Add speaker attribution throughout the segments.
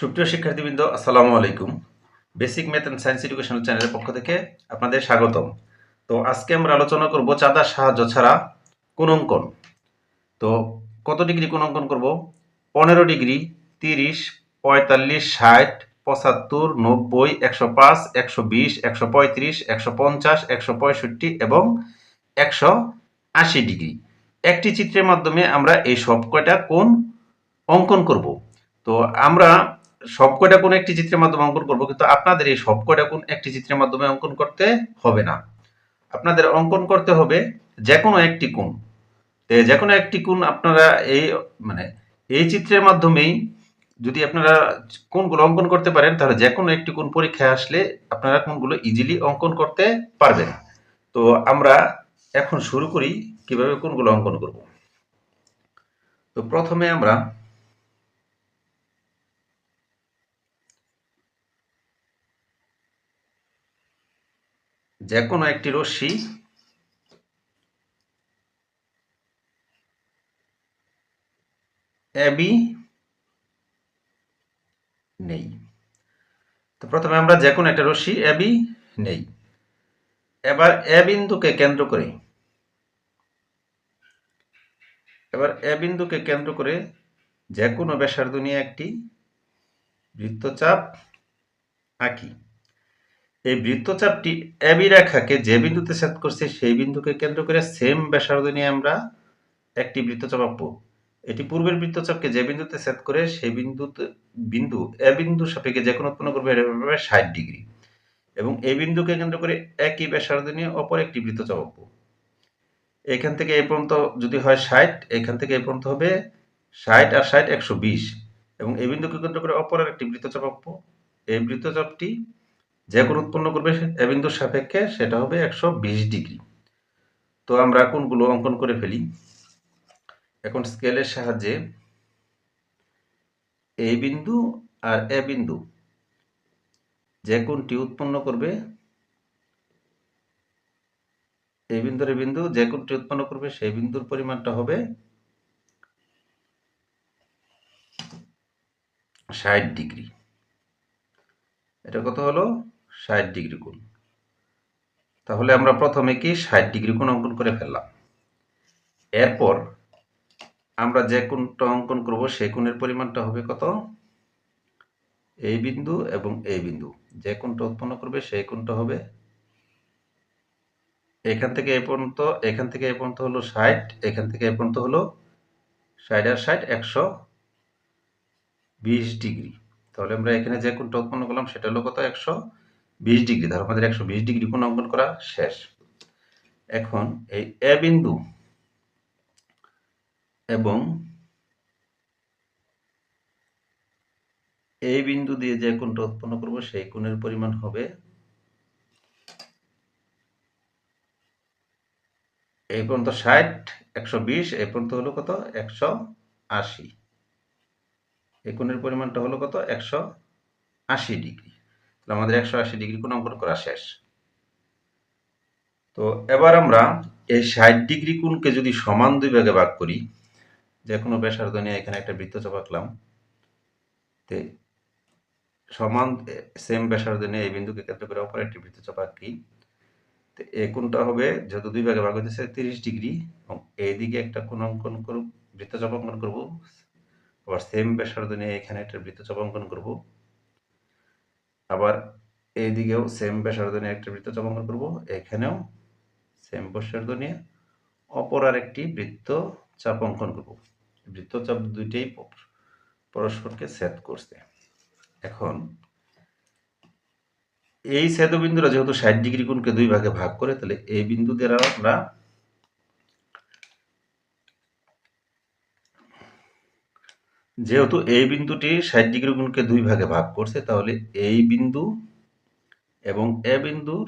Speaker 1: সুপ্রিয় শিক্ষার্থীবৃন্দ, আসসালামু আলাইকুম। Basic math and science education চ্যানেলের পক্ষ থেকে আপনাদের স্বাগতম। তো আজকে আমরা আলোচনা করব চাঁদার সাহায্য ছাড়া কোন অঙ্কন তো কত ডিগ্রি কোন অঙ্কন করব? পনেরো ডিগ্রি, তিরিশ, পঁয়তাল্লিশ, ষাট, পঁচাত্তর, নব্বই, একশো পাঁচ, একশো বিশ, একশো পঁয়ত্রিশ, একশো পঞ্চাশ, একশো পঁয়ষট্টি এবং একশো আশি ডিগ্রি। একটি চিত্রের মাধ্যমে আমরা এই সব কয়টা কোন অঙ্কন করব। তো আমরা সব কয়টা কোন একটি চিত্রের মাধ্যমে অঙ্কন করব, কিন্তু আপনাদের এই সব কয়টা কোন একটি চিত্রের মাধ্যমে অঙ্কন করতে হবে না। আপনাদের অঙ্কন করতে হবে যে কোনো একটি কোণ। যে কোনো একটি কোণ আপনারা এই মানে এই চিত্রের মাধ্যমেই যদি আপনারা কোনগুলো অঙ্কন করতে পারেন, তাহলে যে কোনো একটি কোণ পরীক্ষায় আসলে আপনারা কোনগুলো ইজিলি অঙ্কন করতে পারবেন। তো আমরা এখন শুরু করি কীভাবে কোনগুলো অঙ্কন করব। তো প্রথমে আমরা যে কোনো একটি রশ্মি এবি নেই। তো প্রথমে আমরা যে কোনো একটা রশ্মি এবি নেই। এবার এ বিন্দুকে কেন্দ্র করে, এবার এ বিন্দুকে কেন্দ্র করে যে কোনো ব্যাসার্ধ নিয়ে একটি বৃত্তচাপ আঁকি। এই বৃত্তচাপটি এবি রেখাকে যে বিন্দুতে সেট করছে, সেই বিন্দুকে কেন্দ্র করে সেম ব্যাসার্ধ নিয়ে আমরা একটি বৃত্তচাপ আঁকবো। এটি পূর্বের বৃত্তচাপকে যে বিন্দুতে সেট করে, সেই বিন্দুতে, বিন্দু, এ বিন্দু সাপেক্ষে যে কোনো উৎপন্ন করবে, এটা হবে ষাট ডিগ্রি। এবং এই বিন্দুকে কেন্দ্র করে একই ব্যাসার্ধ নিয়ে অপর একটি বৃত্তচাপ আঁকবো। এখান থেকে এই পর্যন্ত যদি হয় ষাট, এখান থেকে এই পর্যন্ত হবে ষাট আর ষাট একশো বিশ। এবং এই বিন্দুকে কেন্দ্র করে অপর একটি বৃত্তচাপ আঁকবো। এই বৃত্তচাপটি যে কোণ উৎপন্ন করবে এ বিন্দুর সাপেক্ষে সেটা হবে একশো বিশ ডিগ্রি। তো আমরা কোনগুলো অঙ্কন করে ফেলি? এখন স্কেলের সাহায্যে এ বিন্দু আর এ বিন্দু যে কোণটি উৎপন্ন করবে? এই বিন্দুর বিন্দু, যে কোণটি উৎপন্ন করবে সেই বিন্দুর পরিমাণটা হবে ষাট ডিগ্রি। এটা কত হলো? ষাট ডিগ্রি কোণ। তাহলে আমরা প্রথমে কি ষাট ডিগ্রি কোণ অঙ্কন করে ফেললাম। এরপর আমরা যে কোণটা অঙ্কন করব সেই কোণের পরিমাণটা হবে কত? এই বিন্দু এবং এই বিন্দু। যে কোণটা উৎপন্ন করবে সেই কোণটা হবে এখান থেকে এ পর্যন্ত, এখান থেকে এ পর্যন্ত হলো ষাট, এখান থেকে এ পর্যন্ত হলো ষাট আর ষাট একশো বিশ ডিগ্রি। তাহলে আমরা এখানে যে কোণটা উৎপন্ন করলাম সেটা হলো কত? একশো বিশ ডিগ্রি তাহলে আমাদের একশো বিশ ডিগ্রি কোণ অঙ্কন করা শেষ। এখন এই এ বিন্দু এবং এই বিন্দু দিয়ে যে কোণটা উৎপন্ন করব, সেই কোণের পরিমাণ হবে এই পর্যন্ত ষাট, একশো বিশ এই পর্যন্ত হলো কত? একশো আশি। এই কোণের পরিমাণটা হলো কত? একশো আশি ডিগ্রি। আমাদের একশো আশি ডিগ্রি কোণ অঙ্কন করা শেষ। তো এবার আমরা এই ষাট ডিগ্রি কোণকে যদি সমান দুই ভাগে ভাগ করি, যে কোনো ব্যাসার্ধ নিয়ে এখানে একটা বৃত্তচাপ আঁকলাম, তে সমান সেম ব্যাসার্ধ নিয়ে এই বিন্দুকে কেন্দ্র করে অপর একটি বৃত্তচাপ আঁকি। তো এই কোণটা হবে, যেহেতু দুই ভাগে ভাগ হইতেছে তিরিশ ডিগ্রি, এবং এইদিকে একটা কোণ অঙ্কন করব, বৃত্তচাপ অঙ্কন করব, আবার সেম ব্যাসার্ধ নিয়ে এখানে একটা বৃত্তচাপ অঙ্কন করব। এইদিকেও সেম ব্যাসার্ধ নিয়ে একটা বৃত্ত অঙ্কন করব, এখানেও সেম ব্যাসার্ধ নিয়ে অপর আর একটি বৃত্ত চাপ অঙ্কন করব। বৃত্তচাপ দুইটাই পরস্পরকে ছেদ করছে। এখন এই ছেদবিন্দুরা যেহেতু ষাট ডিগ্রি কোণকে দুই ভাগে ভাগ করে, তাহলে এই বিন্দু দ্বারা আমরা যেহেতু এই বিন্দুটি ষাট ডিগ্রি কোণকে দুই ভাগে ভাগ করছে, তাহলে এই বিন্দু এবং এ বিন্দুর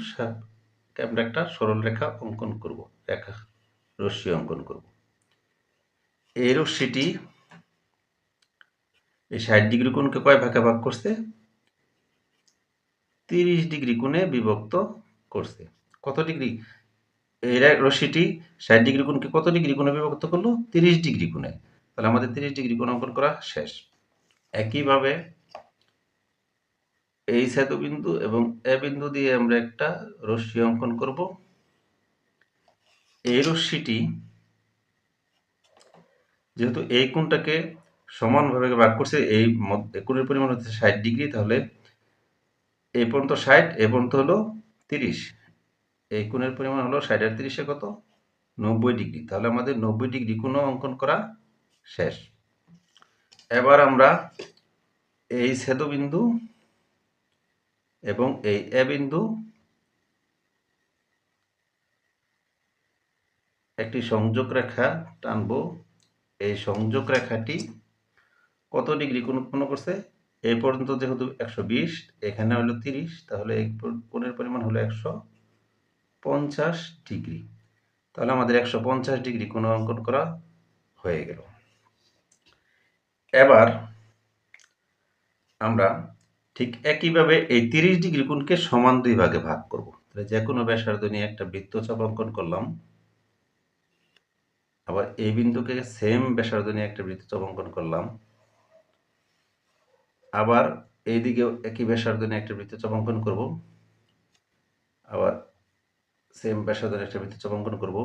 Speaker 1: আমরা একটা সরল রেখা অঙ্কন করব, রেখা রশ্মি অঙ্কন করব। এই রশ্মিটি এই ষাট ডিগ্রি কোণকে কয় ভাগে ভাগ করছে? তিরিশ ডিগ্রি কোণে বিভক্ত করছে। কত ডিগ্রি? এই রশ্মিটি ষাট ডিগ্রি কোণকে কত ডিগ্রি কোণে বিভক্ত করল? তিরিশ ডিগ্রি কোণে তাহলে আমাদের তিরিশ ডিগ্রি কোণ অঙ্কন করা শেষ। একইভাবে এই সেতু বিন্দু এবং এ বিন্দু দিয়ে আমরা একটা রশ্মি অঙ্কন করব। এই রশ্মিটি যেহেতু এই কোণটাকে সমানভাবে ভাগ করছে, এই কোণের পরিমাণ হচ্ছে ষাট ডিগ্রি, তাহলে এই পর্যন্ত ষাট, এ পর্যন্ত হলো তিরিশ। এই কোণের পরিমাণ হলো ষাট আর তিরিশে কত? নব্বই ডিগ্রি। তাহলে আমাদের নব্বই ডিগ্রি কোণ অঙ্কন করা শেষ। এবার আমরা এই ছেদবিন্দু এবং এই এ বিন্দু একটি সংযোগ রেখা টানবো। এই সংযোগ রেখাটি কত ডিগ্রি কোণ উৎপন্ন করছে? এই পর্যন্ত যেহেতু একশো বিশ, এখানে হলো তিরিশ, তাহলে এই কোণের পরিমাণ হলো একশো পঞ্চাশ ডিগ্রি। তাহলে আমাদের একশো পঞ্চাশ ডিগ্রি কোণ অঙ্কন করা হয়ে গেল। এবার আমরা ঠিক একইভাবে এই তিরিশ ডিগ্রি কোণকে সমান দুই ভাগে ভাগ করব। তাহলে যে কোনো ব্যাসার্ধ নিয়ে একটা বৃত্তচাপ অঙ্কন করলাম। আবার এই বিন্দুকে সেম ব্যাসার্ধ নিয়ে একটা বৃত্তচাপ অঙ্কন করলাম। আবার এইদিকেও একই ব্যাসার্ধ নিয়ে একটা বৃত্তচাপ অঙ্কন করব। আবার সেম ব্যাসার্ধ নিয়ে একটা বৃত্তচাপ অঙ্কন করব।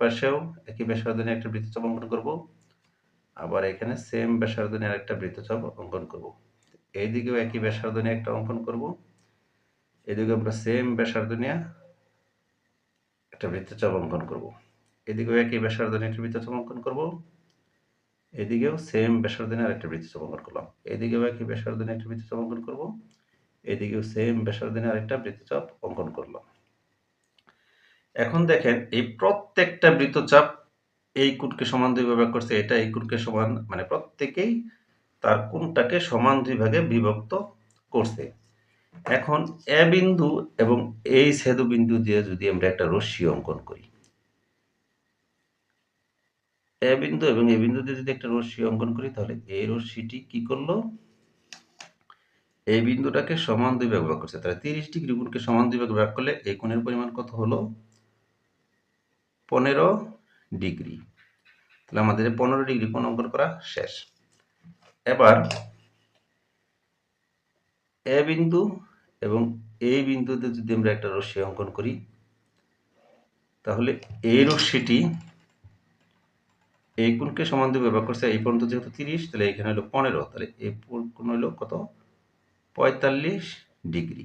Speaker 1: পাশেও একই ব্যাসার্ধ নিয়ে একটা বৃত্তচাপ অঙ্কন করব। আবার এখানে সেম ব্যাসার্ধ নিয়ে একটা বৃত্তচাপ অঙ্কন করব। এইদিকেও একই ব্যাসার্ধ নিয়ে একটা অঙ্কন করব। এদিকে আমরা সেম ব্যাসার্ধ একটা বৃত্তচাপ অঙ্কন করব। এদিকেও একই ব্যাসার্ধ নিয়ে একটা বৃত্তচাপ অঙ্কন করব। এদিকেও সেম ব্যাসার্ধ নিয়ে আরেকটা বৃত্তচাপ অঙ্কন করলাম। এদিকেও একই ব্যাসার্ধ নিয়ে একটা বৃত্তচাপ অঙ্কন করব। এদিকেও সেম ব্যাসার্ধ নিয়ে আরেকটা বৃত্তচাপ অঙ্কন করলাম। এখন দেখেন এই প্রত্যেকটা বৃত্তচাপ এই কোণকে সমান দুই ভাগ করছে, এটা এই কোণকে সমান মানে প্রত্যেকেই তার কোণটাকে সমান দুই ভাগে বিভক্ত করছে। এখন এ বিন্দু এবং এই ছেদু বিন্দু দিয়ে যদি আমরা একটা রশ্মি অঙ্কন করি। এ বিন্দু এবং এ বিন্দু দিয়ে যদি একটা রশ্মি অঙ্কন করি, তাহলে এই রশ্মিটি কি করল? এই বিন্দুটাকে সমান দুই ভাগ ভাগ করছে, তাহলে তিরিশ ডিগ্রি কোণকে সমান দুই ভাগ ভাগ করলে এই কোণের পরিমাণ কত হলো? পনেরো ডিগ্রি। তাহলে আমাদের পনেরো ডিগ্রি কোণ অঙ্কন করা শেষ। এবার এ বিন্দু এবং এই বিন্দুতে যদি আমরা একটা রশ্মি অঙ্কন করি, তাহলে এই রশ্মিটি এই কোণকে সমান দিয়ে ব্যবহার করছে, এই পর্যন্ত যেহেতু তিরিশ, তাহলে এখানে হলো পনেরো, তাহলে এই কোণ হলো কত? পঁয়তাল্লিশ ডিগ্রি।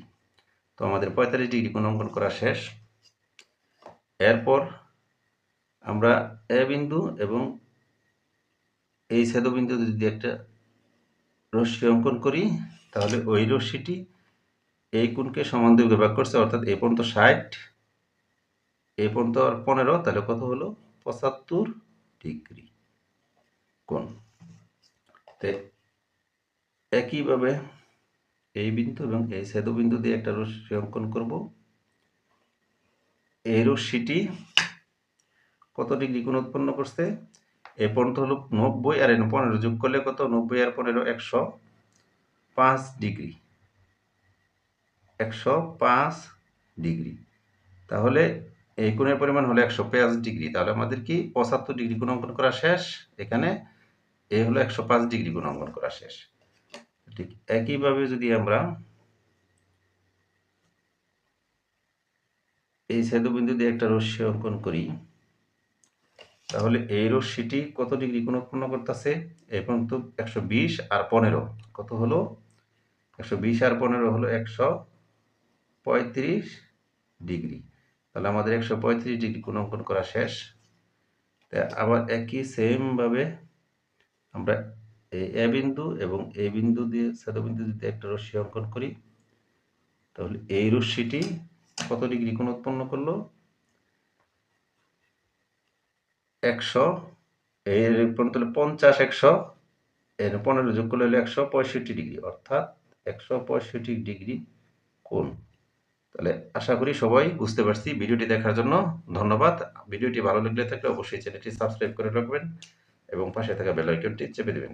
Speaker 1: তো আমাদের পঁয়তাল্লিশ ডিগ্রি কোণ অঙ্কন করা শেষ। এরপর আমরা এ বিন্দু এবং এই ছেদবিন্দুতে যদি একটা রশ্মি অঙ্কন করি, তাহলে ওই রশ্মিটি এই কোণকে সমান দিয়ে ভাগ করছে, অর্থাৎ এ পর্যন্ত ষাট, এ পর্যন্ত আর পনেরো, তাহলে কত হলো? পঁচাত্তর ডিগ্রি কোণ। তো একইভাবে এই বিন্দু এবং এই ছেদবিন্দু দিয়ে একটা রশ্মি অঙ্কন করব। এই রশ্মিটি কত ডিগ্রি কোণ উৎপন্ন করছে? এ পর্যন্ত হলো নব্বই আর পনেরো যোগ করলে কত? নব্বই আর পনেরো, একশো পাঁচ ডিগ্রি। একশো পাঁচ ডিগ্রি। তাহলে এই কোণের পরিমাণ হলো একশো পাঁচ ডিগ্রি। তাহলে আমাদের কি? পঁচাত্তর ডিগ্রি কোণ অঙ্কন করা শেষ। এখানে এ হলো একশো পাঁচ ডিগ্রি কোণ অঙ্কন করা শেষ। ঠিক একইভাবে যদি আমরা এই ছেদবিন্দু দিয়ে একটা রশ্মি অঙ্কন করি তাহলে এই রশ্মিটি কত ডিগ্রি কোণ উৎপন্ন করতেছে? এই পর্যন্ত একশো বিশ আর পনেরো। কত হলো? একশো বিশ আর পনেরো হলো একশো পঁয়ত্রিশ ডিগ্রি। তাহলে আমাদের একশো পঁয়ত্রিশ ডিগ্রি কোণ অঙ্কন করা শেষ। তা আবার একই সেমভাবে আমরা এই এ বিন্দু এবং এ বিন্দু দিয়ে ছেদবিন্দু যদি একটা রশ্মি অঙ্কন করি। তাহলে এই রশ্মিটি কত ডিগ্রি কোণ উৎপন্ন করল? একশো, এর পর্যন্ত হলো পঞ্চাশ একশো, এর পনেরো যোগ করলে হলো একশো পঁয়ষট্টি ডিগ্রি, অর্থাৎ একশো পঁয়ষট্টি ডিগ্রি কোণ। তাহলে আশা করি সবাই বুঝতে পারছি ভিডিওটি দেখার জন্য। ধন্যবাদ। ভিডিওটি ভালো লাগলে থাকলে অবশ্যই চ্যানেলটি সাবস্ক্রাইব করে রাখবেন এবং পাশে থাকা বেল আইকনটি চেপে দেবেন।